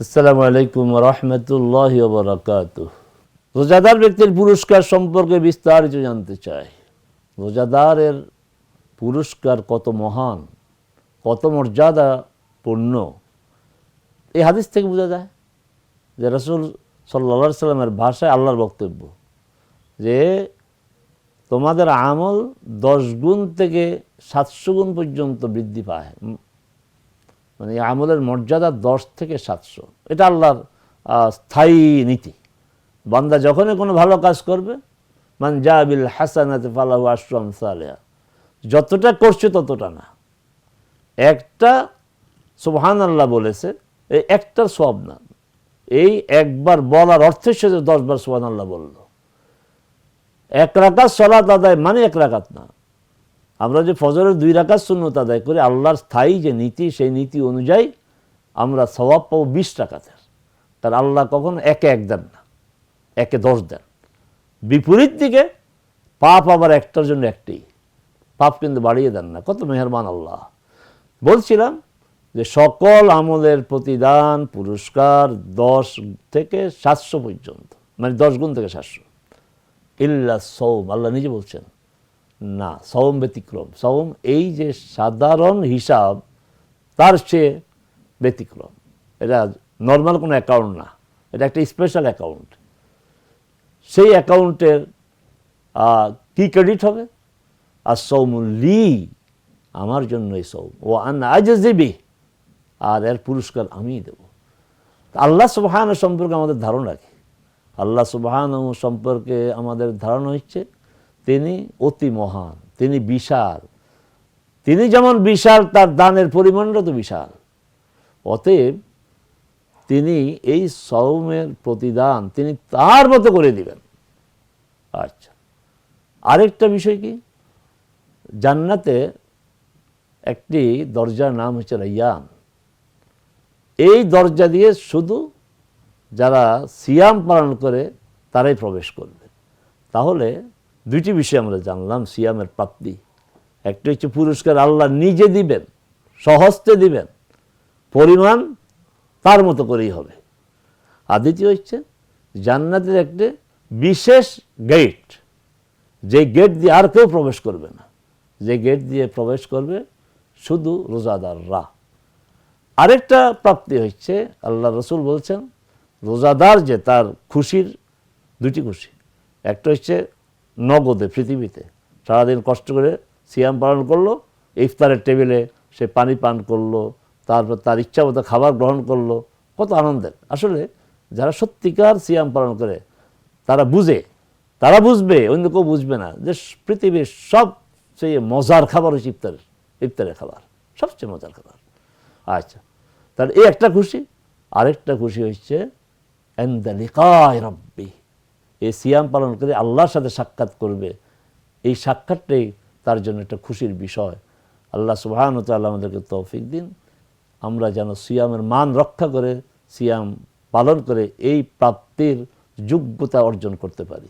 আসসালামু আলাইকুম রহমতুল্লাহ বরকাত রোজাদার ব্যক্তির পুরস্কার সম্পর্কে বিস্তারিত জানতে চাই। রোজাদারের পুরস্কার কত মহান, কত মর্যাদা পূর্ণ? এই হাদিস থেকে বোঝা যায় যে রসুল সাল্লা সাল্লামের ভাষায় আল্লাহর বক্তব্য যে তোমাদের আমল দশ গুণ থেকে সাতশো গুণ পর্যন্ত বৃদ্ধি পায়। মানে আমলের মর্যাদা দশ থেকে সাতশো। এটা আল্লাহর স্থায়ী নীতি। বান্দা যখনই কোনো ভালো কাজ করবে, মান জাবিল হাসানাতে ফালাহু আশ্রম সালেহা যতটা করছে ততটা না। একটা সুবহান আল্লাহ বলেছে, এই একটার সব না। এই একবার বলার অর্থের সাথে দশবার সুবহান আল্লাহ বলল। এক রাকাত সলাত আদায় মানে এক রাকাত না। আমরা যে ফজরের দুই রাকাত শূন্যত আদায় করি, আল্লাহর স্থায়ী যে নীতি, সেই নীতি অনুযায়ী আমরা সবাব পাবো বিশ টাকাতের তার আল্লাহ কখনো একে এক দেন না, একে দশ দেন। বিপরীত দিকে পাপ আবার একটার জন্য একটি, পাপ কিন্তু বাড়িয়ে দেন না। কত মেহরবান আল্লাহ। বলছিলাম যে সকল আমলের প্রতিদান, পুরস্কার দশ থেকে সাতশো পর্যন্ত মানে দশ গুণ থেকে সাতশো। ইল্লা সৌম আল্লাহ নিজে বলছেন। না, সওম ব্যতিক্রম। সৌম এই যে সাধারণ হিসাব, তার চেয়ে ব্যতিক্রম। এটা নর্মাল কোনো অ্যাকাউন্ট না। এটা একটা স্পেশাল অ্যাকাউন্ট সেই অ্যাকাউন্টের কি ক্রেডিট হবে? আর সৌমুল্লি আমার জন্য এই সৌম ও আন আজ দেবে আর এর পুরস্কার আমিই দেব। আল্লাহ সুবহান সম্পর্কে আমাদের ধারণা কি? আল্লাহ সুবহান সম্পর্কে আমাদের ধারণা হচ্ছে তিনি অতি মহান, তিনি বিশাল। তিনি যেমন বিশাল, তার দানের পরিমাণটা তো বিশাল। অতএব তিনি এই সৌমের প্রতিদান তিনি তার মতো করে দিবেন। আচ্ছা আরেকটা বিষয় কি? জান্নাতে একটি দরজার নাম হচ্ছে রাইয়ান। এই দরজা দিয়ে শুধু যারা সিয়াম পালন করে, তারাই প্রবেশ করবে। তাহলে দুইটি বিষয় আমরা জানলাম, সিয়ামের প্রাপ্তি একটা হচ্ছে পুরস্কার আল্লাহ নিজে দিবেন সহস্তে দিবেন, পরিমাণ তার মতো করেই হবে। আর দ্বিতীয় হচ্ছে জান্নাতের একটি বিশেষ গেট যে গেট দিয়ে আর কেউ প্রবেশ করবে না। যে গেট দিয়ে প্রবেশ করবে শুধু রোজাদাররা। আরেকটা প্রাপ্তি হচ্ছে, আল্লাহ রসুল বলছেন, রোজাদার যে তার খুশির দুটি খুশি। একটা হচ্ছে নগদে পৃথিবীতে। সারাদিন কষ্ট করে সিয়াম পালন করল, ইফতারের টেবিলে সে পানি পান করল, তারপর তার ইচ্ছা মতো খাবার গ্রহণ করল। কত আনন্দের। আসলে যারা সত্যিকার সিয়াম পালন করে, তারা বুঝে, তারা বুঝবে, অন্য কেউ বুঝবে না যে পৃথিবীর সবচেয়ে মজার খাবার হচ্ছে ইফতারের ইফতারের খাবার, সবচেয়ে মজার খাবার। আচ্ছা তাহলে এই একটা খুশি। আরেকটা খুশি হচ্ছে এন্দালিকায় রব্বি। এই সিয়াম পালন করে আল্লাহর সাথে সাক্ষাৎ করবে। এই সাক্ষাৎটাই তার জন্য একটা খুশির বিষয়। আল্লাহ সুবাহান তাল্লাহ আমাদেরকে তৌফিক দিন। আমরা যেন সিয়ামের মান রক্ষা করে, সিয়াম পালন করে এই প্রাপ্তির যোগ্যতা অর্জন করতে পারি।